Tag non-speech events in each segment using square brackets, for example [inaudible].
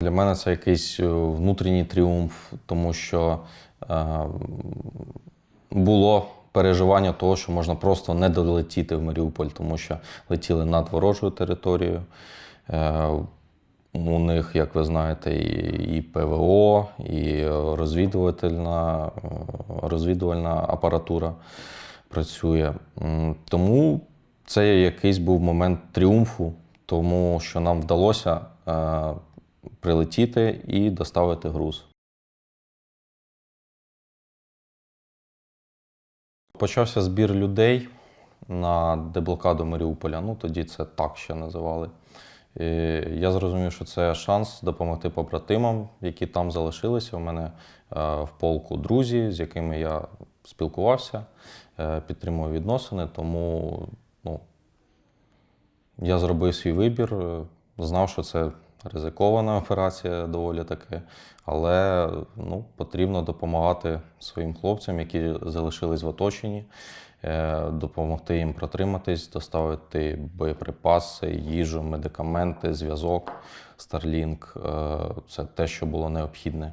Для мене це якийсь е, внутрішній тріумф, тому що е, було переживання того, що можна просто не долетіти в Маріуполь, тому що летіли над ворожою територією. Е, у них, як ви знаєте, і, ПВО, і розвідувальна, розвідувальна апаратура працює. Тому це якийсь був момент тріумфу, тому що нам вдалося прилетіти і доставити груз. Почався збір людей на деблокаду Маріуполя. Ну тоді це так ще називали. І я зрозумів, що це шанс допомогти побратимам, які там залишилися. У мене е, в полку друзі, з якими я спілкувався, е, підтримував відносини. Тому ну, я зробив свій вибір, е, знав, що це ризикована операція доволі таки, але ну, потрібно допомагати своїм хлопцям, які залишились в оточенні, е, допомогти їм протриматись, доставити боєприпаси, їжу, медикаменти, зв'язок, Starlink е, це те, що було необхідне.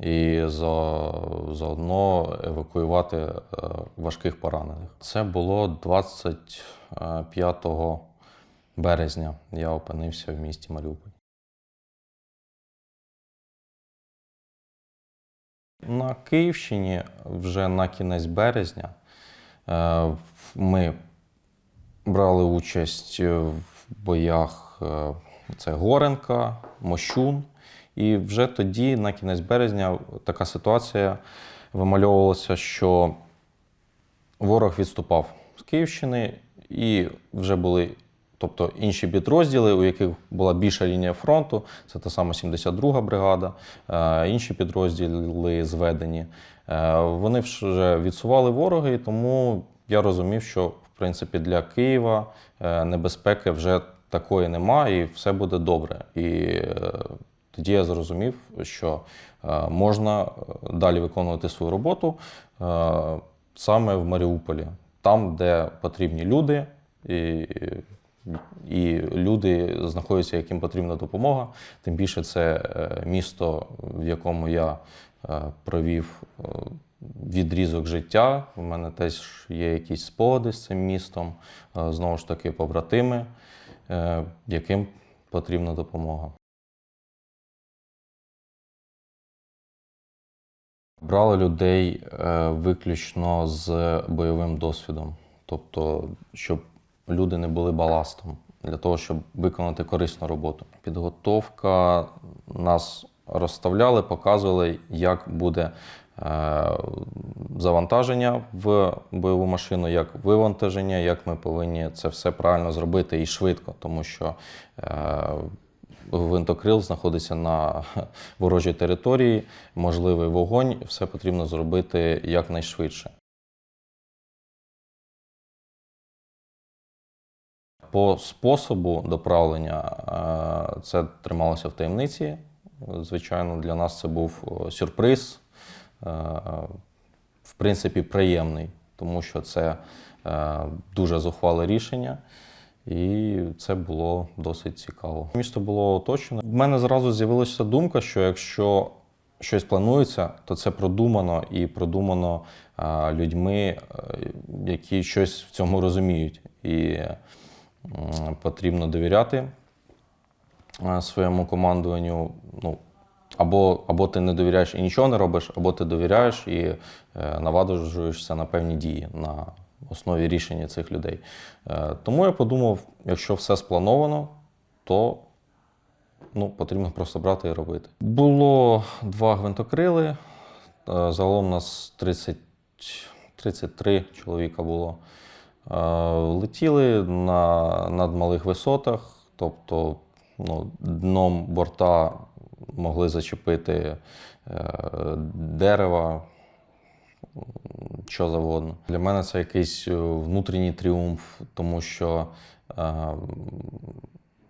І за, заодно евакуювати е, важких поранених. Це було 25 березня. Я опинився в місті Маріуполь. На Київщині вже на кінець березня е, ми брали участь в боях е, це Горенка, Мощун. І вже тоді, на кінець березня, така ситуація вимальовувалася, що ворог відступав з Київщини, і вже були тобто інші підрозділи, у яких була більша лінія фронту, це та сама 72-га бригада, е, інші підрозділи зведені. Е, Вони вже відсували ворога, і тому я розумів, що в принципі для Києва е, небезпеки вже такої немає, і все буде добре. І тоді я зрозумів, що можна далі виконувати свою роботу саме в Маріуполі, там, де потрібні люди, і, і люди знаходяться, яким потрібна допомога. Тим більше це е, місто, в якому я е, провів е, відрізок життя. У мене теж є якісь спогади з цим містом, знову ж таки, побратими, яким потрібна допомога. Брали людей виключно з бойовим досвідом, тобто, щоб люди не були баластом для того, щоб виконати корисну роботу. Підготовка нас розставляли, показували, як буде е, завантаження в бойову машину, як вивантаження, як ми повинні це все правильно зробити і швидко, тому що е, Гвинтокрил знаходиться на [laughs] ворожій території, можливий вогонь, все потрібно зробити якнайшвидше. По способу доправлення е, це трималося в таємниці. Звичайно, для нас це був е, сюрприз, е, в принципі, приємний, тому що це дуже зухвале рішення. І це було досить цікаво. Місто було оточено. В мене зразу з'явилася думка, що якщо щось планується, то це продумано і продумано людьми, які щось в цьому розуміють. І потрібно довіряти своєму командуванню. Ну, або, або ти не довіряєш і нічого не робиш, або ти довіряєш і е, наваджуєшся на певні дії на основі рішення цих людей. Е, тому я подумав, якщо все сплановано, то ну, потрібно просто брати і робити. Було два гвинтокрили. е, Загалом нас 30, 33 чоловіка було. Е, Летіли на надмалих висотах, тобто ну, дном борта могли зачепити е, дерева, що завгодно. Для мене це якийсь е, внутрішній тріумф, тому що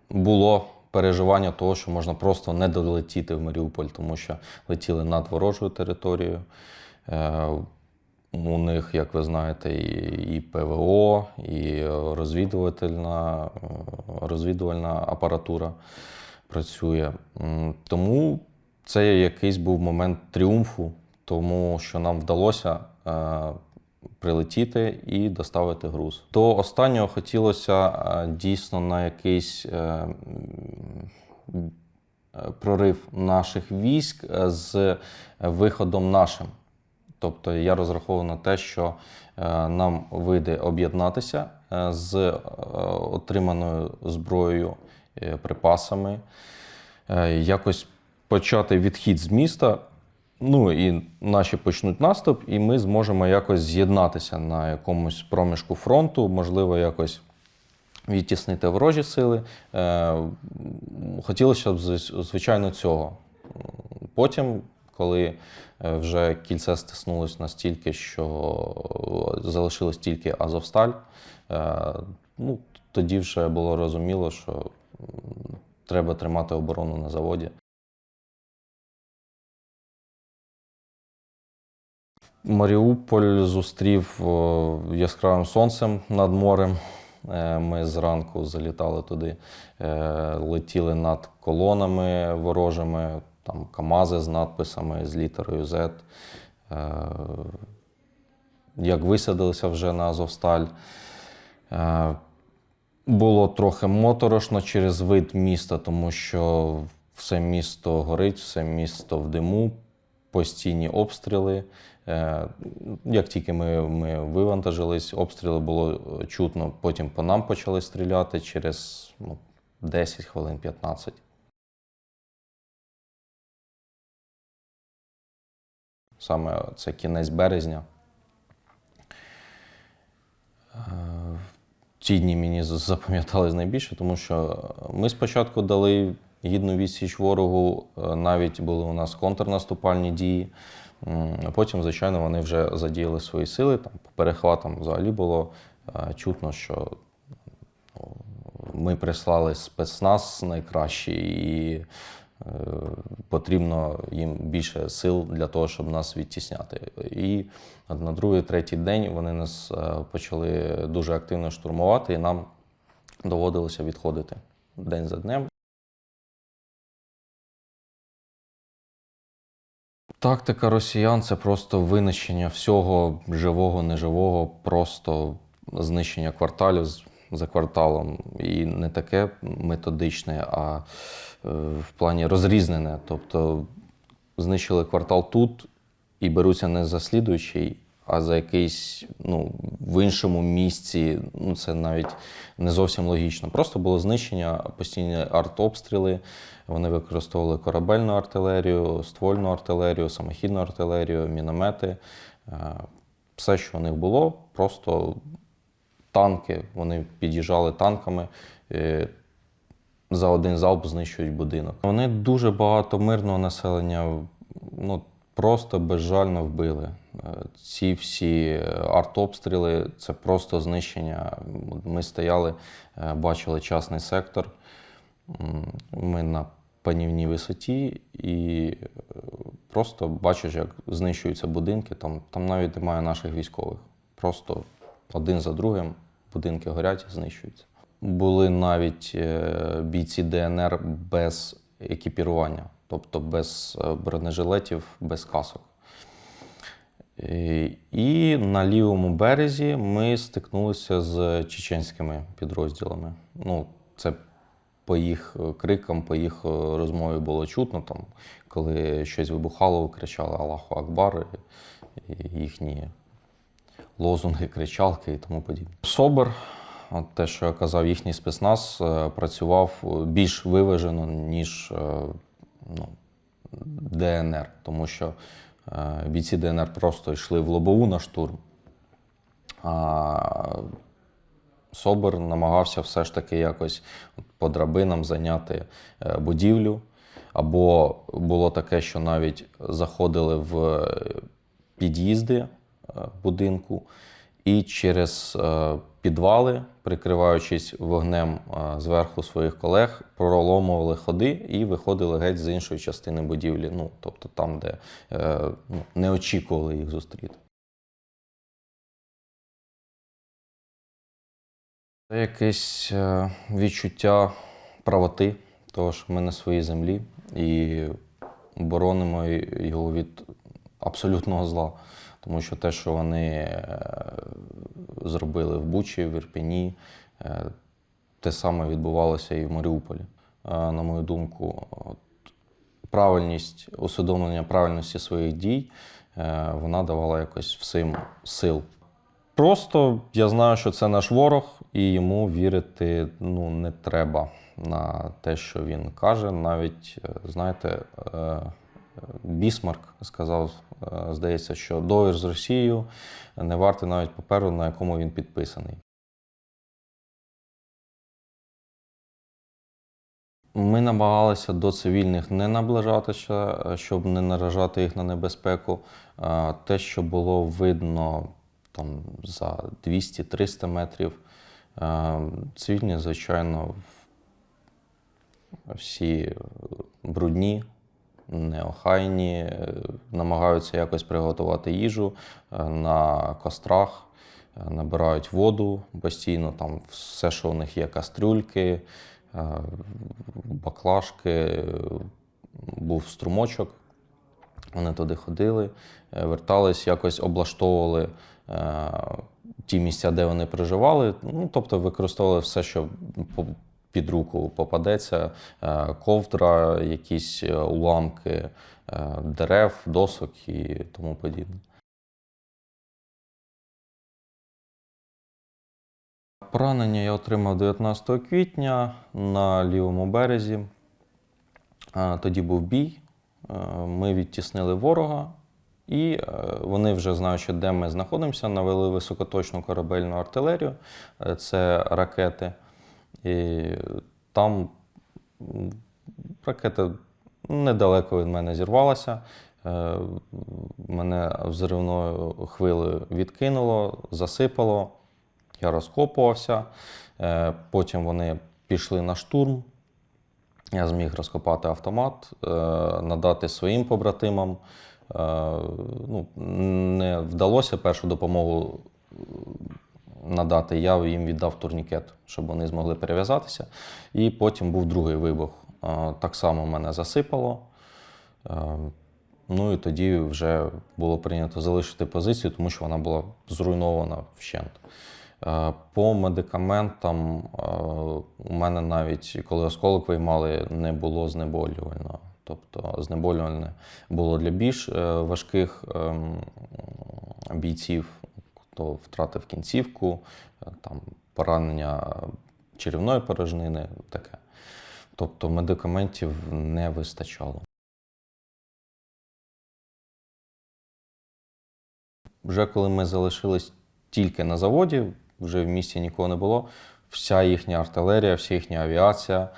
було переживання того, що можна просто не долетіти в Маріуполь, тому що летіли над ворожою територією. У них, як ви знаєте, і, ПВО, і розвідувальна, розвідувальна апаратура працює. Тому це якийсь був момент тріумфу, тому що нам вдалося е, прилетіти і доставити груз. До останнього хотілося е, дійсно на якийсь е, прорив наших військ з виходом нашим. Тобто я розраховував на те, що е, нам вийде об'єднатися е, з е, отриманою зброєю, припасами, якось почати відхід з міста. Ну і наші почнуть наступ, і ми зможемо якось з'єднатися на якомусь проміжку фронту, можливо, якось відтіснити ворожі сили. Хотілося б, звичайно, цього. Потім, коли е, вже кільце стиснулось настільки, що залишилось тільки Азовсталь, е, ну, тоді вже було розуміло, що треба тримати оборону на заводі. Маріуполь зустрів яскравим сонцем над морем. Е, Ми зранку залітали туди, е, летіли над колонами ворожими, там КАМАЗи з надписами, з літерою Z. Е, Як висадилися вже на Азовсталь, е, було трохи моторошно через вид міста, тому що все місто горить, все місто в диму, постійні обстріли. Е, Як тільки ми, ми вивантажились, обстріли було чутно, потім по нам почали стріляти через ну, 10 хвилин 15. Саме це кінець березня. Е, Ці дні мені запам'ятались найбільше, тому що ми спочатку дали гідну відсіч ворогу, е, навіть були у нас контрнаступальні дії. А Потім, звичайно, вони вже задіяли свої сили. Там по перехватам взагалі було е, чутно, що ну, ми прислали спецназ найкращий, і потрібно їм більше сил для того, щоб нас відтісняти. І на другий, третій день вони нас е, почали дуже активно штурмувати, і нам доводилося відходити день за днем. Тактика росіян це просто винищення всього живого, неживого, просто знищення кварталів за кварталом. І не таке методичне, а е, в плані розрізнене. Тобто знищили квартал тут і беруться не за слідуючий, а за якийсь ну, в іншому місці. Ну, це навіть не зовсім логічно. Просто було знищення, постійні артобстріли. Вони використовували корабельну артилерію, ствольну артилерію, самохідну артилерію, міномети. Е, Все, що у них було, просто танки. Вони під'їжджали танками. е, За один залп знищують будинок. Вони дуже багато мирного населення ну, просто безжально вбили. Е, Ці всі е, артобстріли це просто знищення. Ми стояли, бачили частний сектор. Ми на панівній висоті і просто бачиш, як знищуються будинки. Там, там навіть немає наших військових. Просто один за другим будинки горять знищуються. Були навіть е, бійці ДНР без екіпірування, тобто без е, бронежилетів, без касок. І- на лівому березі ми стикнулися з чеченськими підрозділами. Ну, це по їх е, крикам, по їх розмові було чутно. Там, коли щось вибухало, кричали Аллаху Акбар, їхні лозунги, кричалки і тому подібне. Собор, от те, що я казав, їхній спецназ е, працював більш виважено, ніж е, ну, ДНР, тому що е, бійці ДНР просто йшли в лобову на штурм. А Собор намагався все ж таки якось по драбинам зайняти будівлю. Або було таке, що навіть заходили в під'їзди будинку і через е, підвали, прикриваючись вогнем е, зверху своїх колег, проломували ходи і виходили геть з іншої частини будівлі. Ну, тобто там, де е, ну, не очікували їх зустріти. Це якесь е, відчуття правоти, того, що ми на своїй землі і боронимо його від абсолютного зла. Тому що те, що вони е, зробили в Бучі, в Ірпені, е, те саме відбувалося і в Маріуполі. Е, На мою думку, правильність, усвідомлення правильності своїх дій, вона давала якось всім сил. Просто я знаю, що це наш ворог, і йому вірити ну, не треба на те, що він каже. Навіть, знаєте, Бісмарк сказав, е, здається, що договір з Росією не вартий навіть паперу, на якому він підписаний. Ми намагалися до цивільних не наближатися, е, щоб не наражати їх на небезпеку. Те, що було видно там, за 200-300 метрів, е, цивільні, звичайно, всі брудні, неохайні, е, намагаються якось приготувати їжу е, на кострах, е, набирають воду постійно, там все, що у них є, кастрюльки, баклажки, був струмочок. Вони туди ходили, вертались, якось облаштовували ті місця, де вони проживали. Ну, тобто використовували все, що під руку попадеться: е, ковдра, якісь е, уламки е, дерев, досок і тому подібне. Поранення я отримав 19 квітня на лівому березі. Тоді був бій. Ми відтіснили ворога, і вони, вже знаючи, де ми знаходимося, навели високоточну корабельну артилерію. Це ракети. І там ракета недалеко від мене зірвалася. Е, Мене взривною хвилею відкинуло, засипало. Я розкопувався. Е, Потім вони пішли на штурм. Я зміг розкопати автомат, е, надати своїм побратимам. Ну, не вдалося першу допомогу надати. Я їм віддав турнікет, щоб вони змогли перев'язатися. І потім був другий вибух. Так само мене засипало. Е, Ну і тоді вже було прийнято залишити позицію, тому що вона була зруйнована вщент. Е, По медикаментам е, у мене навіть коли осколок виймали, не було знеболювального. Тобто знеболювальне було для більш важких ем, бійців, хто втратив кінцівку, е, там поранення черевної порожнини, таке. Тобто медикаментів не вистачало. Вже коли ми залишились тільки на заводі, вже в місті нікого не було. Вся їхня артилерія, вся їхня авіація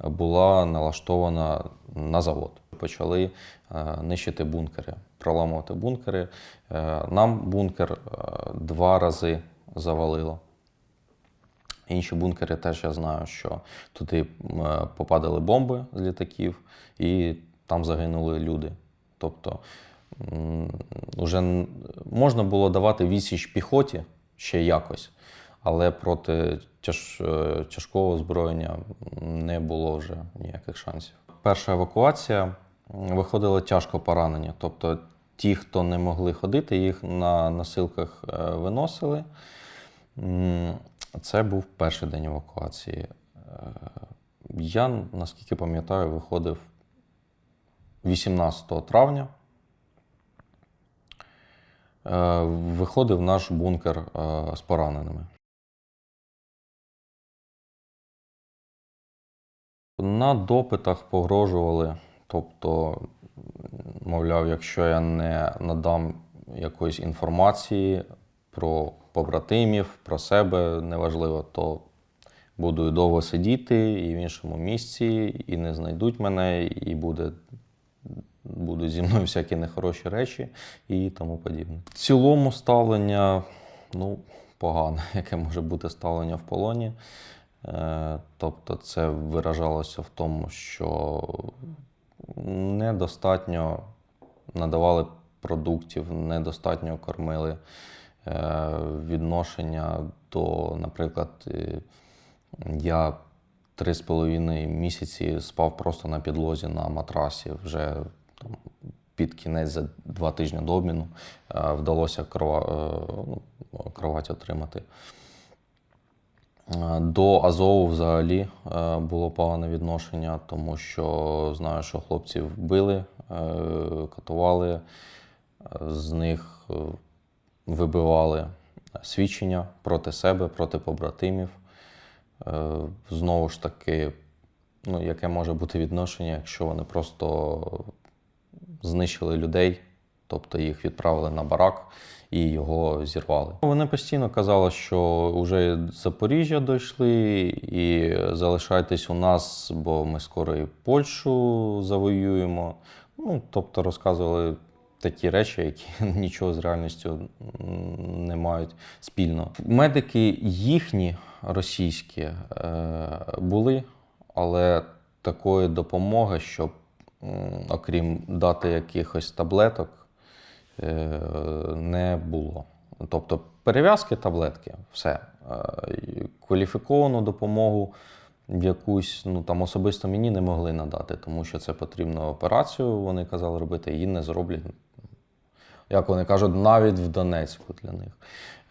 була налаштована на завод. Почали е, нищити бункери, проламувати бункери. Е, Нам бункер е, два рази завалило. Інші бункери теж я знаю, що туди попадали бомби з літаків, і там загинули люди. Тобто вже можна було давати відсіч піхоті ще якось, але проти тяж, тяжкого озброєння не було вже ніяких шансів. Перша евакуація м, виходили тяжко поранені. Тобто ті, хто не могли ходити, їх на носилках е, виносили. Це був перший день евакуації. Е, Я, наскільки пам'ятаю, виходив 18 травня. Е, Виходив наш бункер з пораненими. На допитах погрожували, тобто, мовляв, якщо я не надам якоїсь інформації про побратимів, про себе, неважливо, то буду довго сидіти і в іншому місці, і не знайдуть мене, і буде, будуть зі мною всякі нехороші речі і тому подібне. В цілому ставлення, ну, погане, [laughs] яке може бути ставлення в полоні. Е, Тобто це виражалося в тому, що недостатньо надавали продуктів, недостатньо кормили е, відношення до, наприклад, е, я три з половиною місяці спав просто на підлозі на матрасі. Вже там, під кінець за два тижні до обміну е, вдалося ну, кровать отримати. Е, До Азову взагалі е, було погане відношення, тому що знаю, що хлопців били, е, катували, з них вибивали свідчення проти себе, проти побратимів. Знову ж таки, ну, яке може бути відношення, якщо вони просто знищили людей, тобто їх відправили на барак і його зірвали. Вони постійно казали, що вже Запоріжжя дійшли, і залишайтесь у нас, бо ми скоро і Польщу завоюємо. Ну, тобто розказували такі речі, які [laughs] нічого з реальністю не мають спільного. Медики їхні російські е, були, але такої допомоги, щоб окрім дати якихось таблеток, не було. Тобто перев'язки, таблетки, все. Е, Кваліфіковану допомогу якусь ну, там особисто мені не могли надати, тому що це потрібно операцію, вони казали робити, її не зроблять. Як вони кажуть, навіть в Донецьку для них.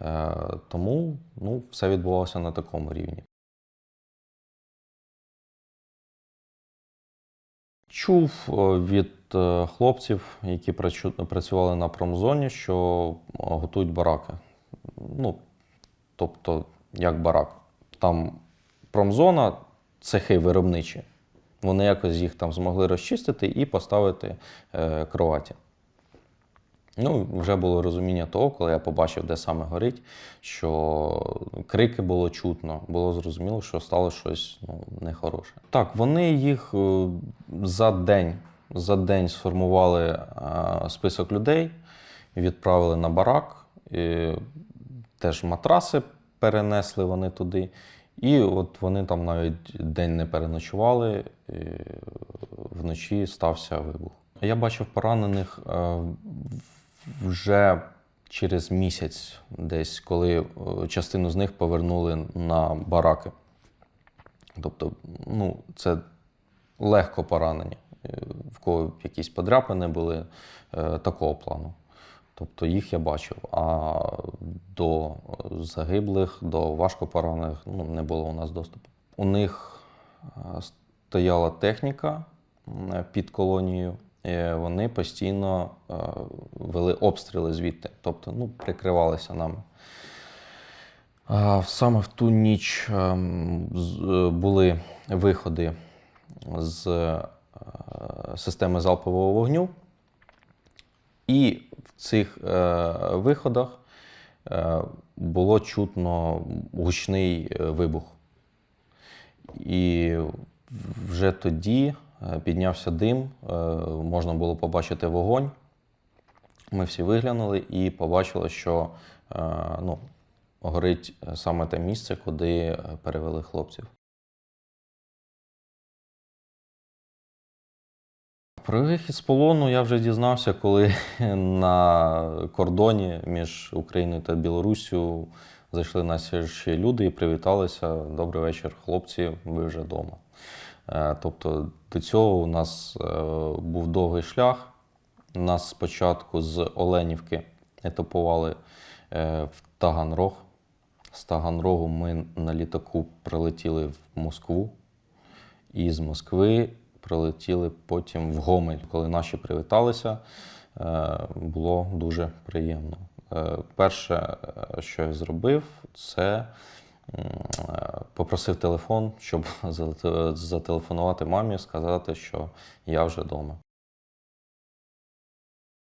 Е, тому ну, все відбувалося на такому рівні. Чув е, від е, хлопців, які працювали на промзоні, що е, готують бараки. Ну, тобто, як барак. Там промзона, цехи виробничі. Вони якось їх там змогли розчистити і поставити е, кроваті. Ну, вже було розуміння того, коли я побачив, де саме горить, що крики було чутно, було зрозуміло, що стало щось ну, нехороше. Так, вони їх за день, за день сформували е, список людей, відправили на барак, і теж матраси перенесли вони туди. І от вони там навіть день не переночували, і вночі стався вибух. Я бачив поранених е, вже через місяць, десь, коли е, частину з них повернули на бараки. Тобто, ну, це легко поранені, е, в кого якісь подряпини були е, такого плану. Тобто їх я бачив. А до загиблих, до важкопоранених ну, не було у нас доступу. У них е, стояла техніка під колонією. Вони постійно вели обстріли звідти, тобто ну, прикривалися нами. Саме в ту ніч ем, були виходи з е, системи залпового вогню. І в цих е, виходах е, було чутно гучний вибух. І вже тоді піднявся дим, можна було побачити вогонь. Ми всі виглянули і побачили, що ну, горить саме те місце, куди перевели хлопців. Про вихід з полону я вже дізнався, коли [laughs] на кордоні між Україною та Білоруссю зайшли наші люди і привіталися. Добрий вечір, хлопці, ви вже вдома. Е, Тобто до цього у нас е, був довгий шлях. Нас спочатку з Оленівки етапували е, в Таганрог. З Таганрогу ми на літаку прилетіли в Москву. І з Москви прилетіли потім в Гомель. Коли наші привіталися, е, було дуже приємно. Е, Перше, що я зробив, це е, попросив телефон, щоб [laughs] зателефонувати мамі, сказати, що я вже вдома.